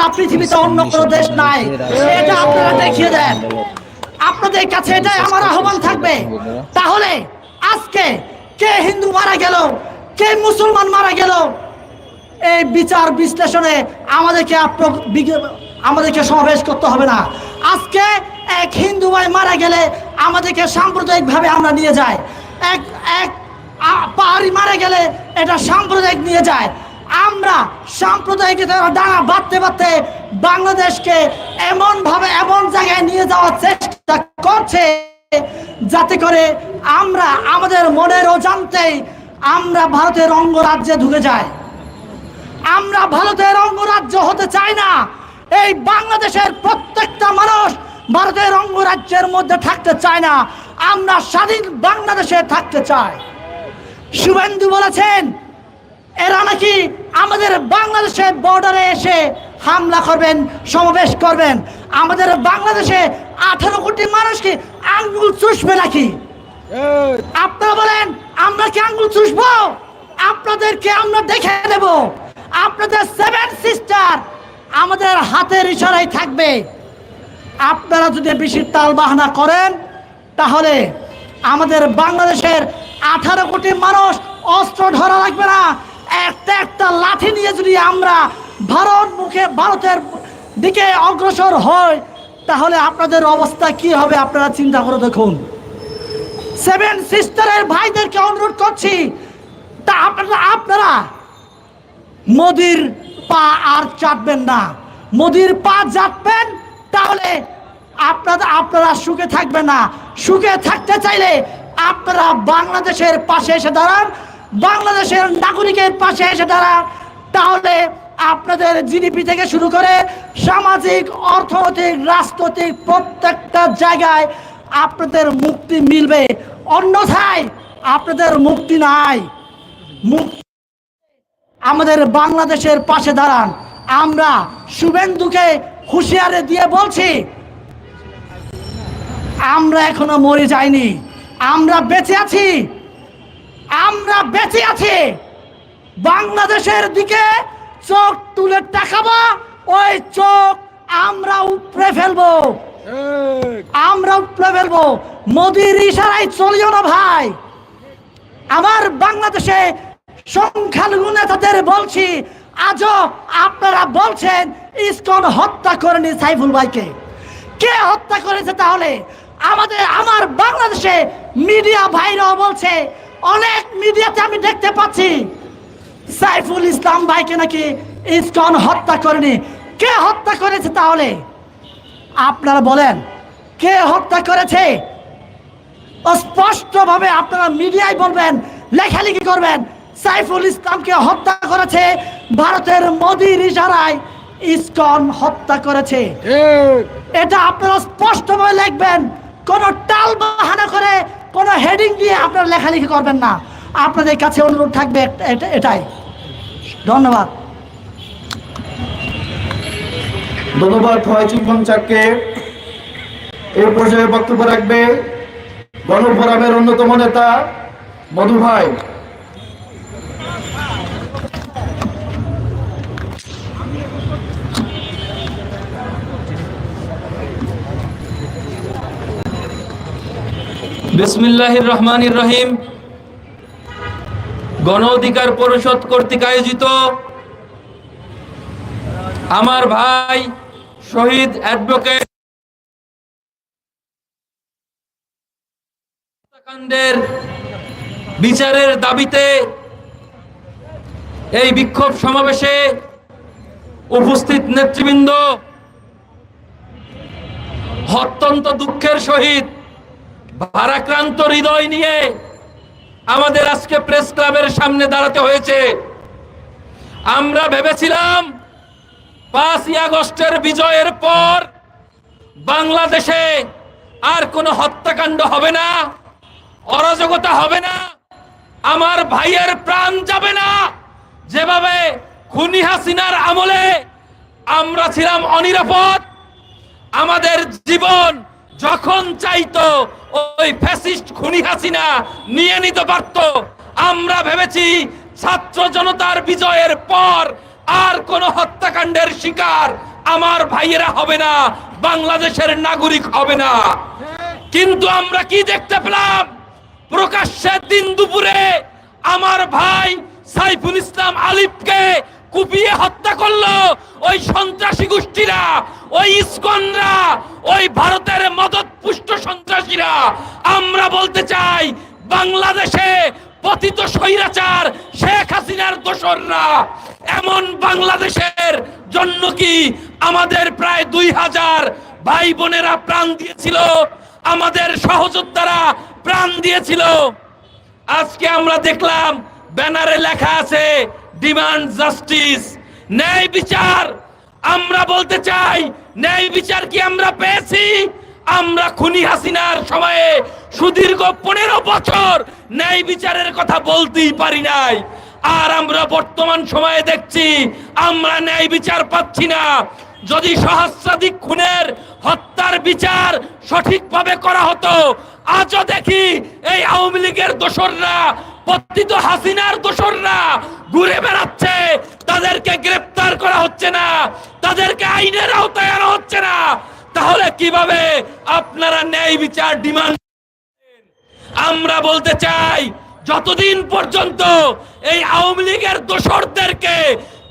সারা পৃথিবীতে অন্য কোনো দেশ নাই। এটা আপনারা দেখিয়ে দেন। আপনাদের কাছে এটাই আমার আহ্বান থাকবে। তাহলে আজকে কে হিন্দু মারা গেল? কে মুসলমান মারা গেল? এই বিচার বিশ্লেষণে আমাদেরকে আমাদেরকে সমাবেশ করতে হবে না। আজকে এক হিন্দু ভাই মারা গেলে আমাদেরকে সাম্প্রদায়িকভাবে আমরা নিয়ে যাই। এক এক পাহাড়ি মারা গেলে এটা সাম্প্রদায়িক নিয়ে যায়। আমরা সাম্প্রদায়িক ডানা বাঁধতে বাঁধতে বাংলাদেশকে এমনভাবে এমন জায়গায় নিয়ে যাওয়ার চেষ্টা করছে যাতে করে আমরা আমাদের মনের অজান্তেই আমরা ভারতের অঙ্গরাজ্যে ঢুকে যাই। আমরা ভারতের অঙ্গরাজ্য হতে চাই না। এই বাংলাদেশের প্রত্যেকটা মানুষ ভারতের অঙ্গরাজ্যের মধ্যে থাকতে চায় না। আমরা স্বাধীন বাংলাদেশে থাকতে চাই। শুভেন্দু বলেছেন এরা নাকি আমাদের বাংলাদেশের বর্ডারে এসে হামলা করবেন সমাবেশ করবেন। আমাদের বাংলাদেশে আঠারো কোটি মানুষকে আঙ্গুল চুষবে নাকি? আপনারা বলেন আমরা কি আঙ্গুল চুষবো? আপনাদেরকে আমরা দেখে নেব। আপনাদের সেভেন সিস্টার আমাদের হাতের ইশারায় থাকবে। আপনারা যদি বেশি তাল বাহানা করেন তাহলে আমাদের বাংলাদেশের আঠারো কোটি মানুষ অস্ত্র ধরা লাগবে না। একটা একটা লাঠি নিয়ে যদি আমরা ভারত মুখে ভারতের দিকে অগ্রসর হই, তাহলে আপনাদের অবস্থা কি হবে আপনারা চিন্তা করে দেখুন। সেভেন সিস্টারের ভাইদেরকে অনুরোধ করছি, তা আপনারা আপনারা মোদির পা আর চাটবেন না। মোদির পা চাটবেন, তাহলে আপনারা আপনারা সুখে থাকবেন না। সুখে থাকতে চাইলে আপনারা বাংলাদেশের পাশে এসে দাঁড়ান। বাংলাদেশের নাগরিকের পাশে এসে দাঁড়ান। তাহলে আপনাদের জিডিপি থেকে শুরু করে সামাজিক, অর্থনৈতিক, রাজনৈতিক প্রত্যেকটা জায়গায় আপনাদের মুক্তি মিলবে। অন্যথায় আপনাদের মুক্তি নাই। মুক্তি আমাদের বাংলাদেশের পাশে দাঁড়ান। আমরা শুভেন্দুকে হুঁশিয়ারে দিয়ে বলছি, আমরা এখনও মরে যাইনি। আমরা বেঁচে আছি। আমরা বেঁচে আছি। বাংলাদেশের দিকে চোখ তুলে তাকাবো, ওই চোখ আমরা উপড়ে ফেলব। আমরা উপড়ে ফেলব। মোদির ইশারায় চলিও না ভাই। আমার বাংলাদেশে সংখ্যালঘু নেতাদের বলছি, আজও আপনারা বলছেন, ইসকন হত্যা করেনি সাইফুল ভাইকে। কে হত্যা করেছে তাহলে? আমাদের, আমার বাংলাদেশে মিডিয়া ভাইরাও বলছে অনেক মিডিয়াতে আমি দেখতে পাচ্ছি। সাইফুল ইসলাম ভাইকে নাকি ইসকন হত্যা করেনি। কে হত্যা করেছে তাহলে? আপনারা বলেন কে হত্যা করেছে? স্পষ্টভাবে আপনারা মিডিয়ায় বলবেন লেখালেখি করবেন সাইফুল ইসলামকে হত্যা করেছে ভারতের মোদির ইশারায় ইসকন হত্যা করেছে। এটা আপনারা স্পষ্টভাবে লিখবেন কোনো টাল বাহানা করে কোনো হেডিং দিয়ে আপনারা লেখালেখি করবেন না। আপনাদের কাছে অনুরোধ থাকবে এটা- এটা- এটাই। ধন্যবাদ। ধন্যবাদ ফয়জুল চাককে এই পর্যায়ে বক্তব্য রাখবে গণফোরামের অন্যতম নেতা মধু ভাই। বিসমিল্লাহির রহমানির রহিম। গণ অধিকার পরিষদ কর্তৃক আয়োজিত আমার ভাই শহীদ অ্যাডভোকেট হত্যাকাণ্ডের বিচারের দাবিতে এই বিক্ষোভ সমাবেশে উপস্থিত নেতৃবৃন্দ, অত্যন্ত দুঃখের সহিত ভারাক্রান্ত হৃদয় নিয়ে আমাদের আজকে প্রেস ক্লাবের সামনে দাঁড়াতে হয়েছে। আমরা ভেবেছিলাম পাঁচই আগস্টের বিজয়ের পর বাংলাদেশে আর কোনো হত্যাকাণ্ড হবে না, অরাজকতা হবে না, আমার ভাইয়ের প্রাণ যাবে না। যেভাবে খুনি হাসিনার আমলে আমরা ছিলাম অনিরাপদ, আমাদের জীবন যখন চাইতো ওই ফ্যাসিস্ট খুনি হাসিনা নিয়ে নিতে পারত। আমরা ভেবেছি ছাত্র জনতার বিজয়ের পর আর কোন হত্যাকাণ্ডের শিকার আমার ভাইয়েরা হবে না, বাংলাদেশের নাগরিক হবে না। কিন্তু আমরা কি দেখতে পেলাম? প্রকাশ্যে দিন দুপুরে আমার ভাই সাইফুল ইসলাম আলিফকে কুপিয়ে হত্যা করল ওই সন্ত্রাসী গোষ্ঠীরা, ওই ইসকনরা, ওই ভারতের মদত পুষ্ট সন্ত্রাসীরা। আমরা বলতে চাই, বাংলাদেশে পতিত স্বৈরাচার শেখ হাসিনার দোসররা। এমন বাংলাদেশের জন্য কি আমাদের প্রায় দুই হাজার ভাই বোনেরা প্রাণ দিয়েছিল? আমাদের সহযোদ্ধারা প্রাণ দিয়েছিল? আজকে আমরা দেখলাম ব্যানারে লেখা আছে ডিমান্ড জাস্টিস। ন্যায় বিচার, আমরা বলতে চাই, ন্যায় বিচার কি আমরা পেয়েছি? আমরা খুনি হাসিনার সময়ে সুদীর্ঘ পনেরো বছর ন্যায় বিচারের কথা বলতেই পারি নাই। আর আমরা বর্তমান সময়ে দেখছি, আমরা ন্যায় বিচার পাচ্ছি না। যদি সহস্রাধিক খুনের হত্যার বিচার সঠিকভাবে করা হতো, আজও দেখি এই আওয়ামী লীগের দোসররা পতিত হাসিনার দোসররা ঘুরে বেড়াচ্ছে। তাদেরকে গ্রেপ্তার করা হচ্ছে না। তাদেরকে আইনের আওতায় আনা হচ্ছে না। তাহলে কীভাবে আপনারা ন্যায় বিচার ডিমান্ড আমরা বলতে চাই, যতদিন পর্যন্ত এই আওয়ামী লীগের দোসরদেরকে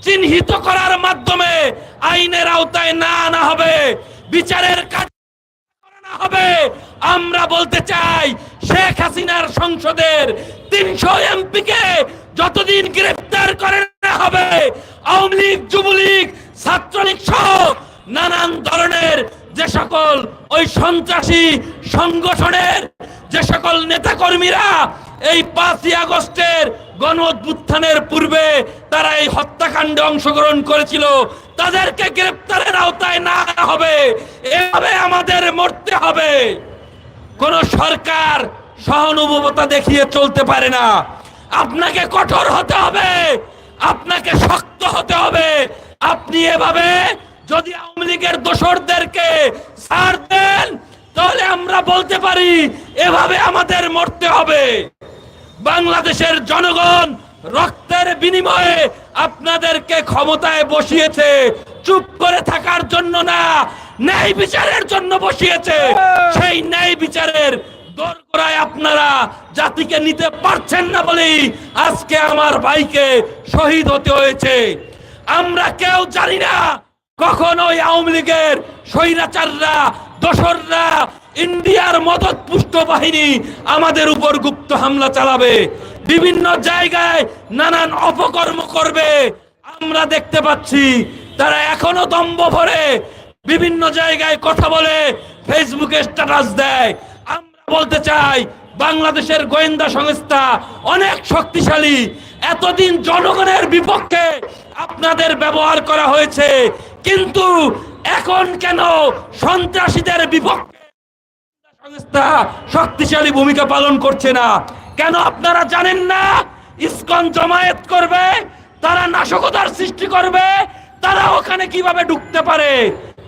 চিহ্নিত করার মাধ্যমে আইনের আওতায় না আনা হবে, বিচারের কাজ হবে। আমরা বলতে চাই, শেখ হাসিনার সংসদের তিনশো যতদিন গ্রেফতার করে হবে, আওয়ামী লীগ, যুবলীগ, ছাত্রলীগ সহ নানান ধরনের যে সকল ওই সন্ত্রাসী সংগঠনের যে সকল নেতাকর্মীরা এই পাঁচই আগস্টের গণ পূর্বে তারা এই হত্যাকাণ্ডে অংশগ্রহণ করেছিল, তাদেরকে গ্রেপ্তারের আওতায় না হবে। এভাবে আমাদের মরতে হবে। কোন সরকার সহানুভূবতা দেখিয়ে চলতে পারে না। আপনাকে কঠোর হতে হবে, আপনাকে শক্ত হতে হবে। আপনি এভাবে যদি আওয়ামী লীগের দোসরদেরকে ছাড় দেন, তাহলে আমরা বলতে পারি এভাবে আমাদের মরতে হবে। বাংলাদেশের জনগণ রক্তের বিনিময়ে আপনাদেরকে ক্ষমতায় বসিয়েছে। চুপ করে থাকার জন্য না, ন্যায় বিচারের জন্য বসিয়েছে। সেই ন্যায় বিচারের দোরগোড়ায় আপনারা জাতিকে নিতে পারছেন না বলেই আজকে আমার ভাইকে শহীদ হতে হয়েছে। আমরা কেউ জানি না কখন ওই আওয়ামী লীগের স্বৈরাচাররা, দোসররা, ইন্ডিয়ার মদত পুষ্ট বাহিনী আমাদের উপর গুপ্ত হামলা চালাবে। বিভিন্ন জায়গায় নানান অপকর্ম করবে। আমরা দেখতে পাচ্ছি তারা এখনও দম্ভ ভরে বিভিন্ন জায়গায় কথা বলে ফেসবুকে স্ট্যাটাস দেয়। আমরা বলতে চাই, বাংলাদেশের গোয়েন্দা সংস্থা অনেক শক্তিশালী। এতদিন জনগণের বিপক্ষে আপনাদের ব্যবহার করা হয়েছে, কিন্তু এখন কেন সন্ত্রাসীদের বিপক্ষে সংস্থা শক্তিশালী ভূমিকা পালন করছে না? কেন আপনারা জানেন না? ইসকন জমায়েত করবে, তারা নাশকতার সৃষ্টি করবে তারা ওখানে কীভাবে ঢুকতে পারে?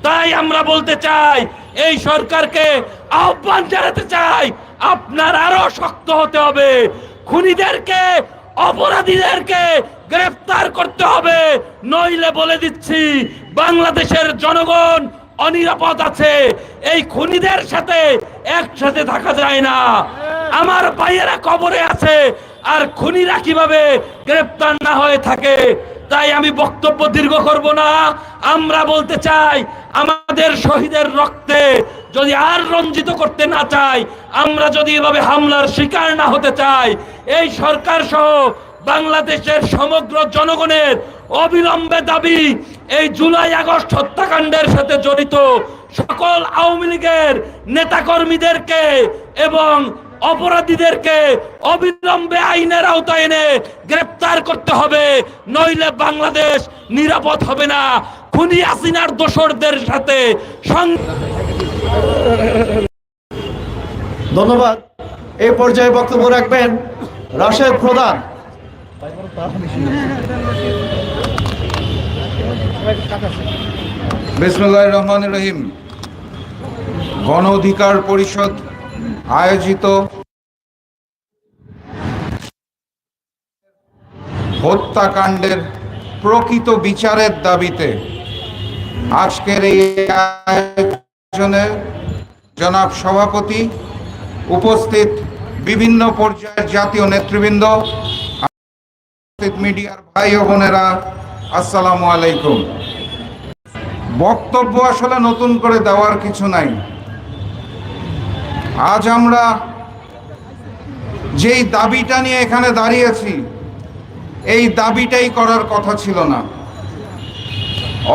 তাই আমরা বলতে চাই, এই সরকারকে আহ্বান জানাতে চাই, আপনার আরও শক্ত হতে হবে। খুনিদেরকে, অপরাধীদেরকে গ্রেফতার করতে হবে। নইলে বলে দিচ্ছি, বাংলাদেশের জনগণ অনিরাপদ আছে। এই খুনিদের সাথে একসাথে থাকা যায় না। আমার ভাইয়েরা কবরে আছে, আর খুনিরা কীভাবে গ্রেপ্তার না হয়ে থাকে? তাই আমি বক্তব্য দীর্ঘ করব না। আমরা বলতে চাই, আমাদের শহীদের রক্তে যদি আর রঞ্জিত করতে না চাই, আমরা যদি এভাবে হামলার শিকার না হতে চাই, এই সরকার সহ বাংলাদেশের সমগ্র জনগণের অবিলম্বে দাবি, এই জুলাই আগস্ট হত্যাকাণ্ডের সাথে জড়িত সকল আওয়ামী লীগের নেতাকর্মীদেরকে এবং অপরাধীদেরকে অবিলম্বে আইনের আওতায় এনে গ্রেপ্তার করতে হবে নইলে বাংলাদেশ নিরাপদ হবে না। খুনি আসিনার দোসরদের সাথে সং- ধন্যবাদ। এই পর্যায়ে বক্তব্য রাখবেন রাশেদ প্রধান। বিসমুল্লাহ রহমান রহিম। গণ অধিকার পরিষদ আয়োজিত হত্যাকাণ্ডের প্রকৃত বিচারের দাবিতে আজকের এই আয়োজনে জনাব সভাপতি উপস্থিত বিভিন্ন পর্যায়ের জাতীয় নেতৃবৃন্দ মিডিয়ার ভাই ও বোনেরা, আসসালামু আলাইকুম। বক্তব্য আসলে নতুন করে দেওয়ার কিছু নাই। আজ আমরা যেই দাবিটা নিয়ে এখানে দাঁড়িয়েছি, এই দাবিটাই করার কথা ছিল না।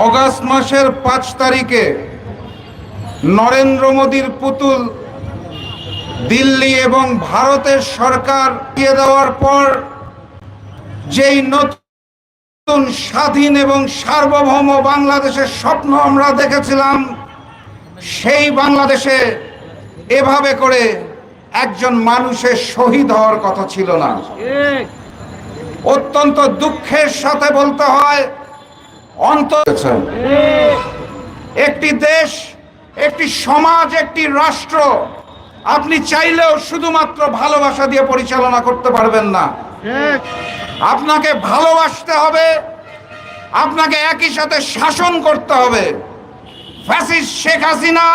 অগাস্ট মাসের পাঁচ তারিখে নরেন্দ্র মোদীর পুতুল দিল্লি এবং ভারতের সরকার দিয়ে দেওয়ার পর যেই নতুন স্বাধীন এবং সার্বভৌম বাংলাদেশের স্বপ্ন আমরা দেখেছিলাম, সেই বাংলাদেশে এভাবে করে একজন মানুষের শহীদ হওয়ার কথা ছিল না। অত্যন্ত দুঃখের সাথে বলতে হয় অন্ত একটি দেশ, একটি সমাজ, একটি রাষ্ট্র, আপনি চাইলেও শুধুমাত্র ভালোবাসা দিয়ে পরিচালনা করতে পারবেন না। আপনাকে ভালোবাসতে হবে, আপনাকে একই সাথে শাসন করতে হবে। ফ্যাসিস্ট শেখ হাসিনা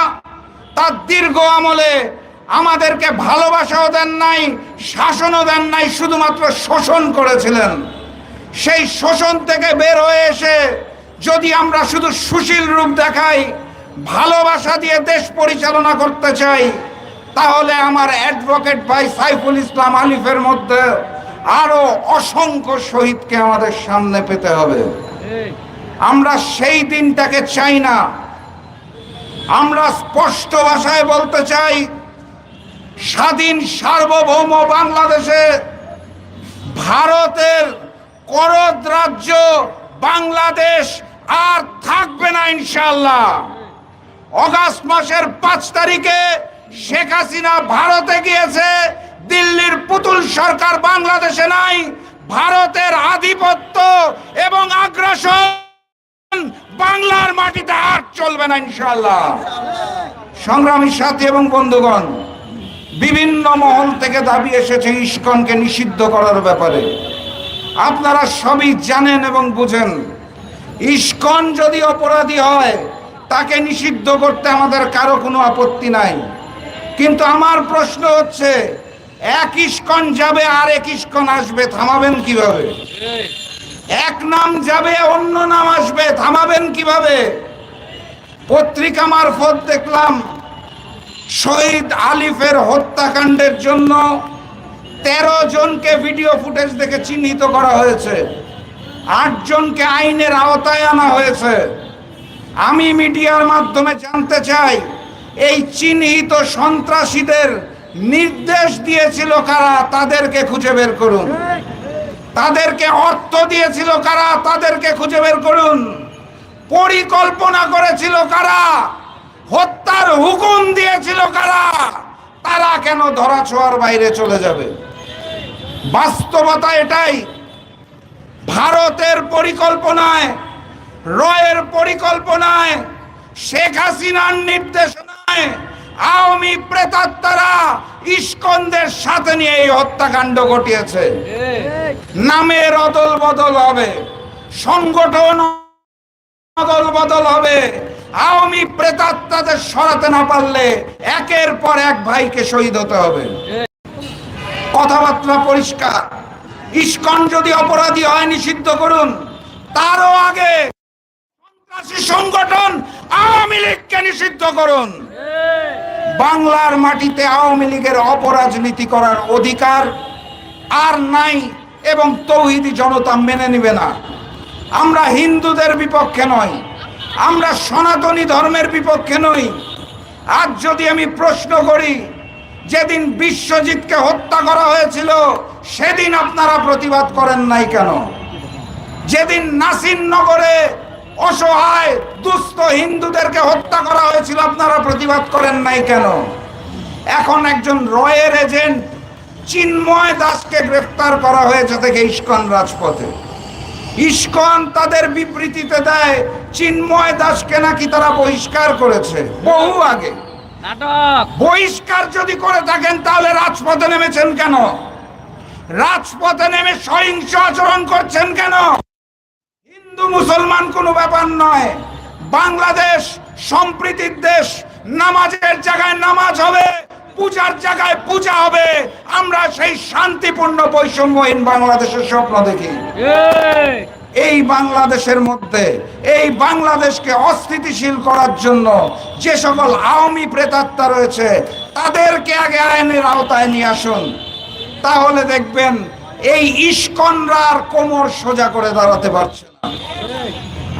তার দীর্ঘ আমলে আমাদেরকে ভালোবাসাও দেন নাই শাসনও দেন নাই শুধুমাত্র শোষণ করেছিলেন। সেই শোষণ থেকে বের হয়ে এসে যদি আমরা শুধু সুশীল রূপ দেখাই ভালোবাসা দিয়ে দেশ পরিচালনা করতে চাই তাহলে আমার অ্যাডভোকেট ভাই সাইফুল ইসলাম আলিফের মধ্যে আরও অসংখ্য শহীদকে আমাদের সামনে পেতে হবে। আমরা সেই দিনটাকে চাই না আমরা স্পষ্ট ভাষায় বলতে চাই, স্বাধীন সার্বভৌম বাংলাদেশে ভারতের করদ রাজ্য বাংলাদেশ আর থাকবে না ইনশাল্লাহ অগাস্ট মাসের পাঁচ তারিখে শেখ হাসিনা ভারতে গিয়েছে, দিল্লির পুতুল সরকার বাংলাদেশে নাই, ভারতের আধিপত্য এবং আগ্রাসন বাংলার মাটিতে আর চলবে না ইনশাল্লাহ সংগ্রামী সাথী এবং বন্ধুগণ, বিভিন্ন মহল থেকে দাবি এসেছে ইস্কনকে নিষিদ্ধ করার ব্যাপারে। আপনারা সবই জানেন এবং বুঝেন, ইস্কন যদি অপরাধী হয়, তাকে নিষিদ্ধ করতে আমাদের কারও কোনো আপত্তি নাই। কিন্তু আমার প্রশ্ন হচ্ছে, এক ইস্কন যাবে আর এক ইস্কন আসবে, থামাবেন কীভাবে? এক নাম যাবে, অন্য নাম আসবে। থামাবেন কীভাবে? পত্রিকা মারফত দেখলাম, শহীদ আলিফের হত্যাকাণ্ডের জন্য তেরো জনকে ভিডিও ফুটেজ দেখে চিহ্নিত করা হয়েছে। আট জনকে আইনের আওতায় আনা হয়েছে। আমি মিডিয়ার মাধ্যমে জানতে চাই, এই চিহ্নিত সন্ত্রাসীদের নির্দেশ দিয়েছিল কারা? তাদেরকে খুঁজে বের করুন। তাদেরকে অর্থ দিয়েছিল কারা? তাদেরকে খুঁজে বের করুন। পরিকল্পনা করেছিল কারা? হত্যার হুকুম দিয়েছিল কারা? তারা কেন ধরা ছোঁয়ার বাইরে চলে যাবে? বাস্তবতা এটাই। ভারতের পরিকল্পনায়, রয়ের পরিকল্পনায়, শেখ হাসিনার নির্দেশনায় আওয়ামী প্রেতাত্মারা ইস্কনদের সাথে নিয়ে এই হত্যাকাণ্ড ঘটিয়েছে। নামের অদল বদল হবে, সংগঠন অদল বদল হবে। আওয়ামী প্রেতাত্মাদের সরাতে না পারলে একের পর এক ভাইকে শহীদ হতে হবে। কথাবার্তা পরিষ্কার। ইস্কন যদি অপরাধী হয় নিষিদ্ধ করুন, তারও আগে সন্ত্রাসী সংগঠন আওয়ামী লীগকে নিষিদ্ধ করুন। বাংলার মাটিতে আওয়ামী লীগের অপরাজনীতি করার অধিকার আর নাই এবং তৌহিদি জনতা মেনে নেবে না। আমরা হিন্দুদের বিপক্ষে নই, আমরা সনাতনী ধর্মের বিপক্ষে নই। আজ যদি আমি প্রশ্ন করি, যেদিন বিশ্বজিৎকে হত্যা করা হয়েছিল, সেদিন আপনারা প্রতিবাদ করেন নাই কেন? যেদিন নাসিরনগরে অসহায় দুস্থ হিন্দুদেরকে হত্যা করা হয়েছিল আপনারা প্রতিবাদ করেন নাই কেন? এখন একজন রয়ের এজেন্ট চিন্ময় দাসকে গ্রেফতার করা হয়েছে থেকে ইস্কন রাজপথে। ইস্কন তাদের বিবৃতিতে দেয় চিন্ময় দাসকে নাকি তারা বহিষ্কার করেছে। বহু আগে। বহিষ্কার যদি করে থাকেন তাহলে রাজপথে নেমেছেন কেন? রাজপথে নেমে সহিংস আচরণ করছেন কেন? হিন্দু মুসলমান কোনো ব্যাপার নয়। বাংলাদেশ সম্প্রীতির দেশ, নামাজের জায়গায় নামাজ হবে, পূজার জায়গায় পূজা হবে। আমরা সেই শান্তিপূর্ণ বৈষম্যহীন বাংলাদেশের স্বপ্ন দেখি। এই বাংলাদেশের মধ্যে, এই বাংলাদেশকে অস্থিতিশীল করার জন্য যে সকল আওয়ামী প্রেতাত্মা রয়েছে, তাদেরকে আগে আইনের আওতায় নিয়ে আসুন। তাহলে দেখবেন এই ইস্কনরা আর কোমর সোজা করে দাঁড়াতে পারছে না।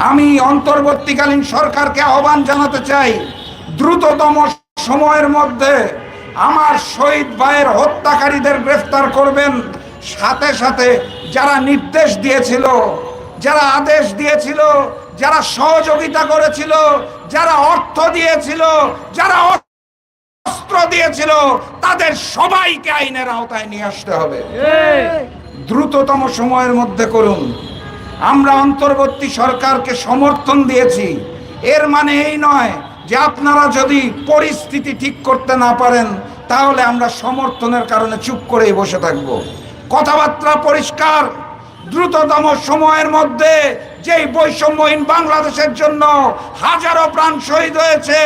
আমি অন্তর্বর্তীকালীন সরকারকে আহ্বান জানাতে চাই, দ্রুততম সময়ের মধ্যে আমার শহীদ ভাইয়ের হত্যাকারীদের গ্রেফতার করবেন। সাথে সাথে যারা নির্দেশ দিয়েছিল, যারা আদেশ দিয়েছিল, যারা সহযোগিতা করেছিল, যারা অর্থ দিয়েছিল, যারা অস্ত্র দিয়েছিল, তাদের সবাইকে আইনের আওতায় নিয়ে আসতে হবে। দ্রুততম সময়ের মধ্যে করুন। আমরা অন্তর্বর্তী সরকারকে সমর্থন দিয়েছি। এর মানে এই নয় যে আপনারা যদি পরিস্থিতি ঠিক করতে না পারেন, তাহলে আমরা সমর্থনের কারণে চুপ করেই বসে থাকব। কথাবার্তা পরিষ্কার। দ্রুততম সময়ের মধ্যে যেই বৈষম্যহীন বাংলাদেশের জন্য হাজারো প্রাণ শহীদ হয়েছে,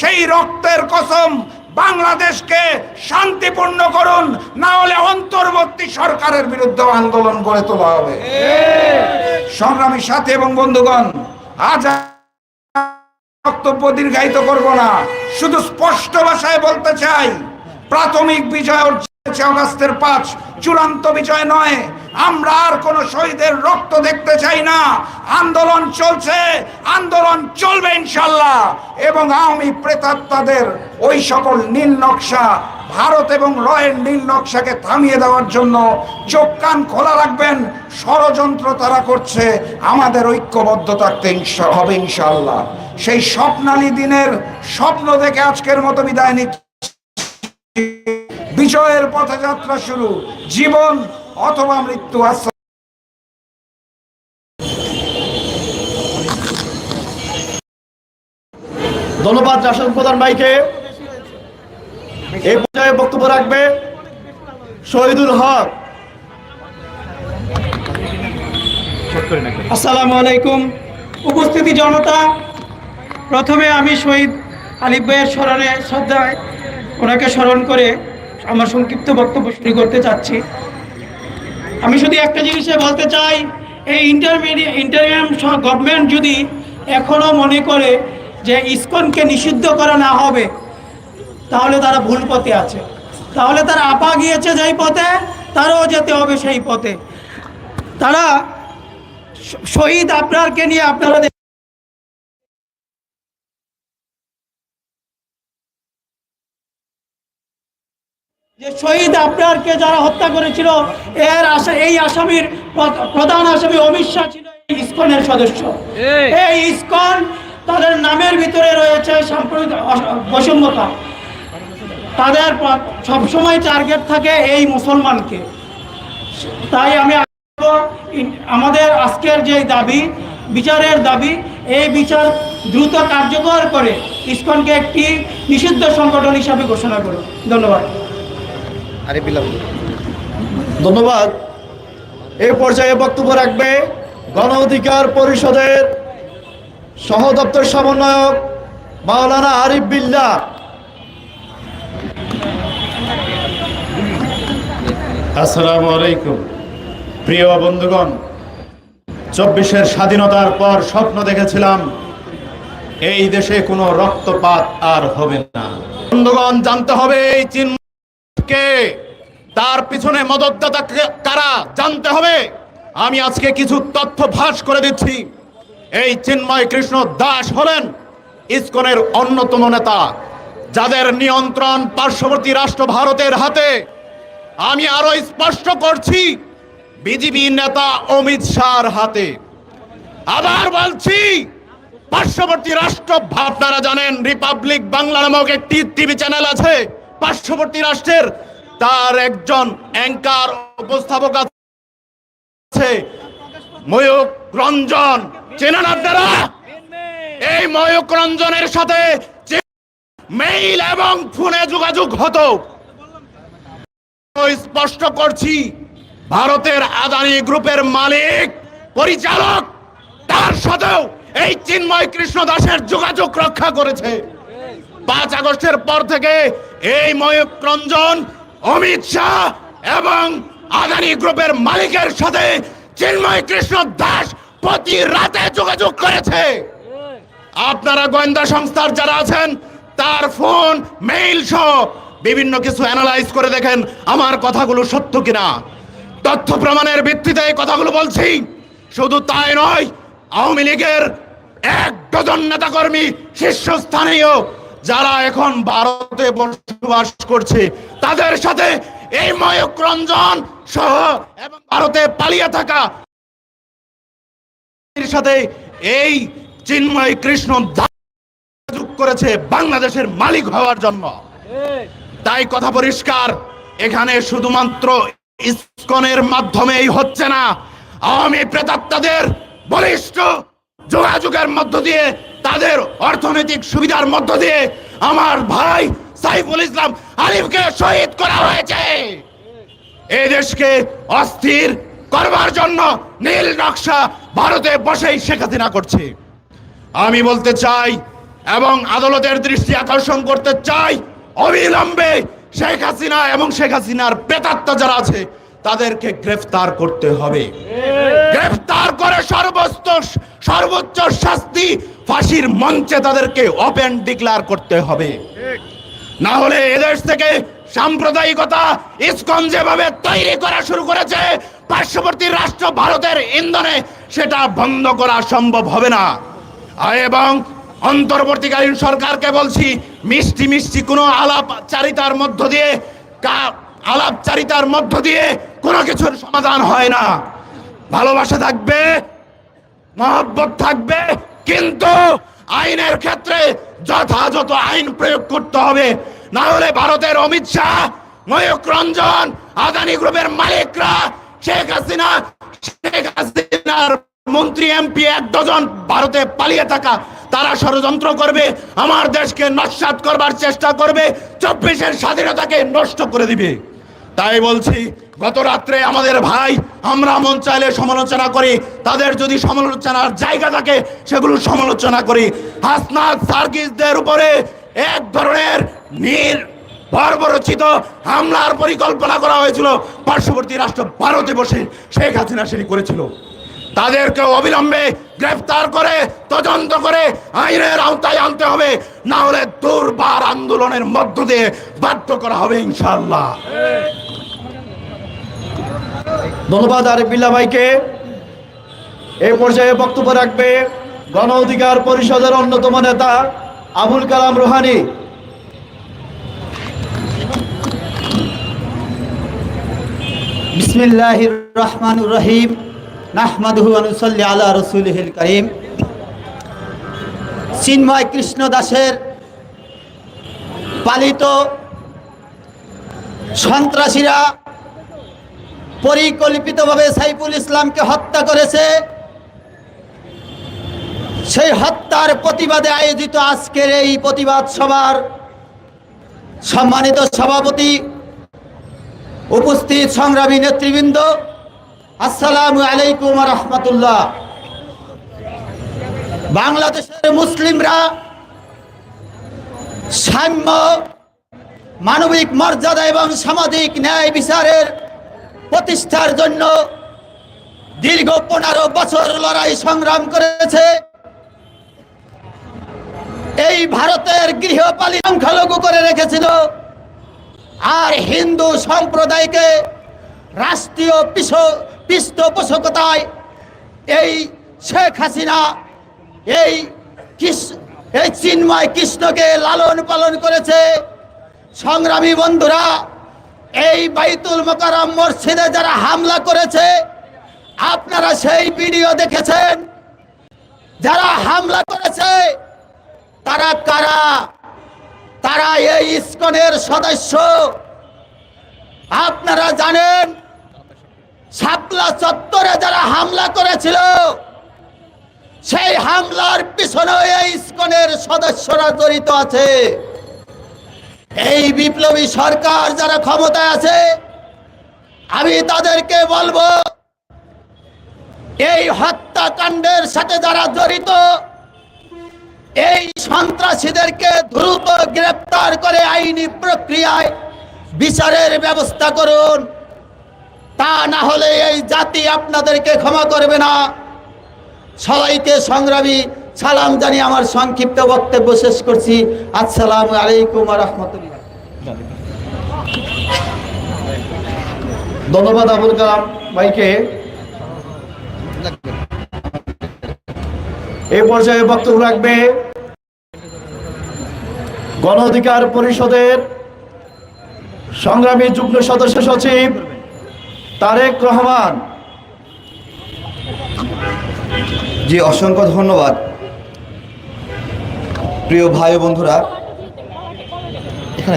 সেই রক্তের কসম বাংলাদেশকে শান্তিপূর্ণ করুন, না হলে অন্তর্বর্তী সরকারের বিরুদ্ধে আন্দোলন গড়ে তোলা হবে। সংগ্রামী সাথী এবং বন্ধুগণ, আজ বক্তব্য দীর্ঘায়িত করব না। শুধু স্পষ্ট ভাষায় বলতে চাই, প্রাথমিক বিষয় অর্জন হয়েছে পাঁচ, চূড়ান্ত বিজয় নয়। আমরা আর কোন শহীদের রক্ত দেখতে চাই না। আন্দোলন চলছে, আন্দোলন চলবে ইনশাল্লাহ এবং আওয়ামী প্রেতাত্মাদের ওই সকল নীল নকশা, ভারত এবং রয়ের নীল নকশাকে থামিয়ে দেওয়ার জন্য চোখ কান খোলা রাখবেন। ষড়যন্ত্র তারা করছে, আমাদের ঐক্যবদ্ধ থাকতে হবে ইনশাল্লাহ সেই স্বপ্নালী দিনের স্বপ্ন দেখে আজকের মতো বিদায় নিচ্ছি। বিজয়ের পথযাত্রা শুরু। জীবন অথবা মৃত্যু আস ধন্যবাদ রাষ্ট্র প্রধান ভাইকে। এই পর্যায়ে বক্তব্য রাখবে শহীদুল হক। আসসালামু আলাইকুম। উপস্থিতি জনতা। প্রথমে আমি শহীদ আলিফ ভাইয়ের স্মরণে, শ্রদ্ধায় ওনাকে স্মরণ করে আমার সংক্ষিপ্ত বক্তব্য শুরু করতে চাচ্ছি। আমি শুধু একটা জিনিসে বলতে চাই, এই ইন্টারমিডিয়েট ইন্টারিয়াম গভর্নমেন্ট যদি এখনও মনে করে যে ইসকনকে নিষিদ্ধ করা না হবে, তাহলে তারা ভুল পথে আছে। তাহলে তারা আপা গিয়েছে যেই পথে, তারাও যেতে হবে সেই পথে। তারা শহীদ আপনারকে নিয়ে আপনারা দেখ- যে শহীদ আপনারকে যারা হত্যা করেছিল এর আশা এই আসামির প্র- প্রধান আসামি অমিত শাহ ছিল এই ইসকনের সদস্য। এই। ইস্কন তাদের নামের ভিতরে রয়েছে সাম্প্রদায়িক বৈষম্যতা। তাদের সবসময় টার্গেট থাকে এই মুসলমানকে। তাই আমি আমাদের আজকের যে দাবি বিচারের দাবি এই বিচার দ্রুত কার্যকর করে ইস্কনকে একটি নিষিদ্ধ সংগঠন হিসাবে ঘোষণা করুন। ধন্যবাদ। ধন্যবাদ। এই পর্যায়ে বক্তব্য রাখবে গণ অধিকার পরিষদের সহ দপ্তর সমন্বয়ক মাওলানা আরিফ বিল্লাহ আসসালামু আলাইকুম। প্রিয় বন্ধুগণ, চব্বিশের স্বাধীনতার পর স্বপ্ন দেখেছিলাম, এই দেশে কোনো রক্তপাত আর হবে না। বন্ধুগণ, জানতে হবে এই চিহ্নকে তার পিছনে মদতদাতা কারা জানতে হবে? আমি আজকে কিছু তথ্য ফাঁস করে দিচ্ছি। এই চিন্ময় কৃষ্ণ দাস হলেন ইসকনের অন্যতম নেতা, যাদের নিয়ন্ত্রণ পার্শ্ববর্তী রাষ্ট্র ভারতের হাতে। আমি আরও স্পষ্ট করছি, বিজেপি নেতা অমিত শাহর হাতে। আবার বলছি, পার্শ্ববর্তী রাষ্ট্র, আপনারা জানেন, রিপাবলিক বাংলা নামক একটি টিভি চ্যানেল আছে। পার্শ্ববর্তী রাষ্ট্রের, তার একজন অ্যাঙ্কার উপস্থাপক আছে ময়ূক রঞ্জন। চেনেন আপনারা? এই ময়ূক রঞ্জনের সাথে মেইল এবং ফোনে যোগাযোগ হতো স্পষ্ট করছি, ভারতের আদানি গ্রুপের মালিক, পরিচালক, তার সাথেও এই চিন্ময় কৃষ্ণ দাসের যোগাযোগ রক্ষা করেছে। পাঁচ আগস্টের পর থেকে এই ময়ূক রঞ্জন অমিত শাহ এবং আদানি গ্রুপের মালিকের সাথে চিন্ময় কৃষ্ণ দাস প্রতি রাতে যোগাযোগ করেছে। আপনারা গোয়েন্দা সংস্থার যারা আছেন, তার ফোন, মেইল সহ বিভিন্ন কিছু অ্যানালাইজ করে দেখেন আমার কথাগুলো সত্য কিনা। তথ্য প্রমাণের ভিত্তিতে এই কথাগুলো বলছি। শুধু তাই নয়, আওয়ামী লীগের এক ডজন নেতাকর্মী শীর্ষস্থানীয় যারা এখন ভারতে বসবাস করছে, তাদের সাথে এই ময়ূক রঞ্জন সহ এবং ভারতে পালিয়ে থাকা সাথে এই চিন্ময় কৃষ্ণ যোগ করেছে বাংলাদেশের মালিক হওয়ার জন্য। তাই কথা পরিষ্কার, এখানে শুধুমাত্র ইস্কনের মাধ্যমেই হচ্ছে না, আওয়ামী প্রেতাত্মাদের বলিষ্ঠ যোগাযোগের মধ্য দিয়ে তাদের অর্থনৈতিক সুবিধার মধ্য দিয়ে আমার ভাই সাইফুল ইসলাম আলিফকে শহীদ করা হয়েছে। এই দেশকে অস্থির করবার জন্য নীল নকশা ভারতে বসেই শেখ হাসিনা করছে। আমি বলতে চাই এবং আদালতের দৃষ্টি আকর্ষণ করতে চাই অবিলম্বে শেখ হাসিনা এবং শেখ হাসিনার প্রেতাত্মা যারা আছে তাদেরকে গ্রেফতার করতে হবে। গ্রেফতার করে সর্বোচ্চ সর্বোচ্চ শাস্তি ফাঁসির মঞ্চে তাদেরকে ওপেন ডিক্লার করতে হবে। না হলে এদেশ থেকে সাম্প্রদায়িকতা ইসকন যেভাবে তৈরি করা শুরু করেছে, পার্শ্ববর্তী রাষ্ট্র ভারতের ইন্ধনে সেটা বন্ধ করা সম্ভব হবে না। এবং অন্তর্বর্তীকালীন সরকারকে বলছি, মিষ্টি মিষ্টি কোনো আলাপচারিতার মধ্য দিয়ে আলাপচারিতার মধ্য দিয়ে কোনো কিছুর সমাধান হয় না। ভালোবাসা থাকবে মহব্বত থাকবে, কিন্তু আইনের ক্ষেত্রে যথাযথ আইন প্রয়োগ করতে হবে। না হলে ভারতের অমিত শাহ ময়ূক রঞ্জন, আদানি গ্রুপের মালিকরা, শেখ হাসিনা, শেখ হাসিনার মন্ত্রী, এমপি এক ডজন ভারতে পালিয়ে থাকা, তারা ষড়যন্ত্র করবে, আমার দেশকে নস্বাত করবার চেষ্টা করবে, চব্বিশের স্বাধীনতাকে নষ্ট করে দিবে। তাই বলছি, গত রাত্রে আমাদের ভাই আমরা মন চাইলে সমালোচনা করি, তাদের যদি সমালোচনার জায়গা থাকে, সেগুলো সমালোচনা করি। হাসনাত সার্গিসদের উপরে এক ধরনের নীল, বর্বরচিত হামলার পরিকল্পনা করা হয়েছিল। পার্শ্ববর্তী রাষ্ট্র ভারতে বসে শেখ হাসিনা সেটি করেছিল। তাদেরকে অবিলম্বে গ্রেফতার করে, তদন্ত করে আইনের আওতায় আনতে হবে। না হলে দুর্বার আন্দোলনের মধ্য দিয়ে বাধ্য করা হবে ইনশাল্লাহ ধন্যবাদ আরিফ বিল্লা ভাইকে। এই পর্যায়ে বক্তব্য রাখবে গণ অধিকার পরিষদের অন্যতম নেতা আবুল কালাম রোহানি। বিসমিল্লাহির রহমানুর রহিম। নাহমাদুহু আনুসাল্লি আলা রসুলহিল করিম। চিন্ময় কৃষ্ণ দাসের পালিত সন্ত্রাসীরা পরিকল্পিতভাবে সাইফুল ইসলামকে হত্যা করেছে। সেই হত্যার প্রতিবাদে আয়োজিত আজকের এই প্রতিবাদ সভার সম্মানিত সভাপতি, উপস্থিত সংগ্রামী নেতৃবৃন্দ আসসালামু আলাইকুম রহমতুল্লাহ। বাংলাদেশের মুসলিমরা সাম্য, মানবিক মর্যাদা এবং সামাজিক ন্যায় বিচারের প্রতিষ্ঠার জন্য দীর্ঘ পনেরো বছর লড়াই সংগ্রাম করেছে। এই ভারতের গৃহপালিত সংখ্যালঘু করে রেখেছিল। আর হিন্দু সম্প্রদায়কে রাষ্ট্রীয় পৃষ্ঠপোষকতায় এই শেখ হাসিনা, এই এই চিন্ময় কৃষ্ণকে লালন পালন করেছে। সংগ্রামী বন্ধুরা, এই বাইতুল মোকারম মসজিদে যারা হামলা করেছে, আপনারা সেই ভিডিও দেখেছেন? যারা হামলা করেছে, তারা কারা? তারা এই ইস্কনের সদস্য। আপনারা জানেন শাপলা চত্বরে যারা হামলা করেছিল, সেই হামলার পিছনে এই ইস্কনের সদস্যরা জড়িত আছে। এই বিপ্লবী সরকার যারা ক্ষমতায় আছে, আমি তাদেরকে বলব, এই হত্যাকাণ্ডের সাথে যারা জড়িত, এই সন্ত্রাসীদেরকে দ্রুত গ্রেপ্তার করে আইনি প্রক্রিয়ায় বিচারের ব্যবস্থা করুন। তা না হলে এই জাতি আপনাদেরকে ক্ষমা করবে না। সবাইকে সংগ্রামী, সালাম জানিয়ে আমার সংক্ষিপ্ত বক্তব্য শেষ করছি। আসসালামু আলাইকুম রহমতুল্লাহ। ধন্যবাদ আবুল কালাম ভাইকে। এই পর্যায়ে বক্তব্য রাখবে গণ অধিকার পরিষদের সংগ্রামী যুগ্ম সদস্য সচিব তারেক রহমান। জি, অসংখ্য ধন্যবাদ। প্রিয় ভাই বন্ধুরা, এখানে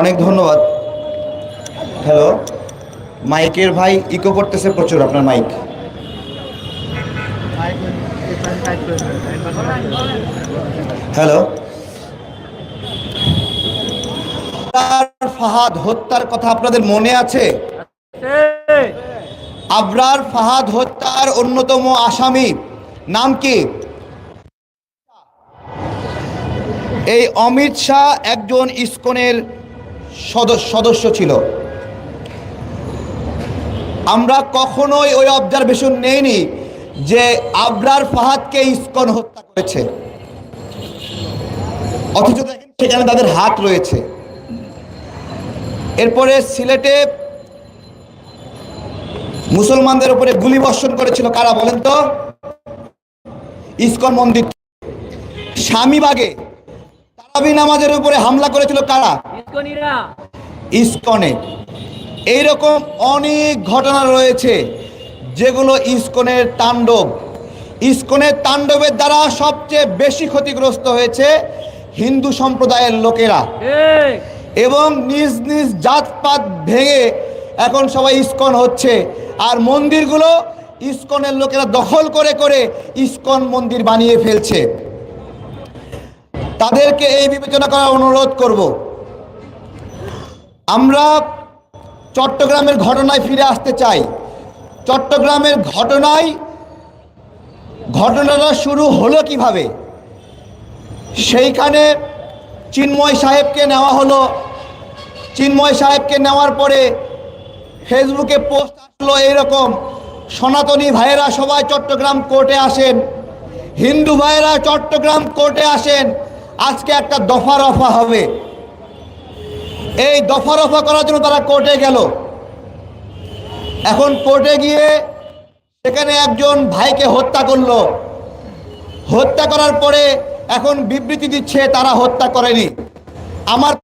অনেক ধন্যবাদ। হ্যালো, মাইকের ভাই ইকো করতেছে প্রচুর আপনার মাইক। হ্যালো। ফাহাদ হত্যার কথা আপনাদের মনে আছে? আবরার ফাহাদ হত্যার অন্যতম আসামি নাম কি? এই অমিত শাহ একজন ইসকনের সদস্য সদস্য ছিল। আমরা কখনোই ওই অবজারভেশন নেইনি যে আবরার ফাহাদকে ইসকন হত্যা করেছে। অথচ দেখেন সেখানে তাদের হাত রয়েছে। এরপরে সিলেটে মুসলমানদের উপরে গুলি বর্ষণ করেছিল কারা বলেন তো? ইস্কন মন্দির। স্বামীবাগে তারাবি নামাজের উপরে হামলা করেছিল কারা? ইসকনে। এইরকম অনেক ঘটনা রয়েছে যেগুলো ইস্কনের তাণ্ডব। ইস্কনের তাণ্ডবের দ্বারা সবচেয়ে বেশি ক্ষতিগ্রস্ত হয়েছে হিন্দু সম্প্রদায়ের লোকেরা। এবং নিজ নিজ জাতপাত ভেঙে এখন সবাই ইস্কন হচ্ছে। আর মন্দিরগুলো ইস্কনের লোকেরা দখল করে করে ইস্কন মন্দির বানিয়ে ফেলছে। তাদেরকে এই বিবেচনা করার অনুরোধ করব। আমরা চট্টগ্রামের ঘটনায় ফিরে আসতে চাই। চট্টগ্রামের ঘটনায় ঘটনাটা শুরু হলো কীভাবে? সেইখানে চিন্ময় সাহেবকে নেওয়া হলো। চিন্ময় সাহেবকে নেওয়ার পরে ফেসবুকে পোস্ট আসলো এইরকম, সনাতনী ভাইয়েরা সবাই চট্টগ্রাম কোর্টে আসেন, হিন্দু ভাইয়েরা চট্টগ্রাম কোর্টে আসেন, আজকে একটা দফা রফা হবে। এই দফা রফা করার জন্য তারা কোর্টে গেল। এখন কোর্টে গিয়ে সেখানে একজন ভাইকে হত্যা করল। হত্যা করার পরে এখন বিবৃতি দিচ্ছে তারা হত্যা করেনি। আমার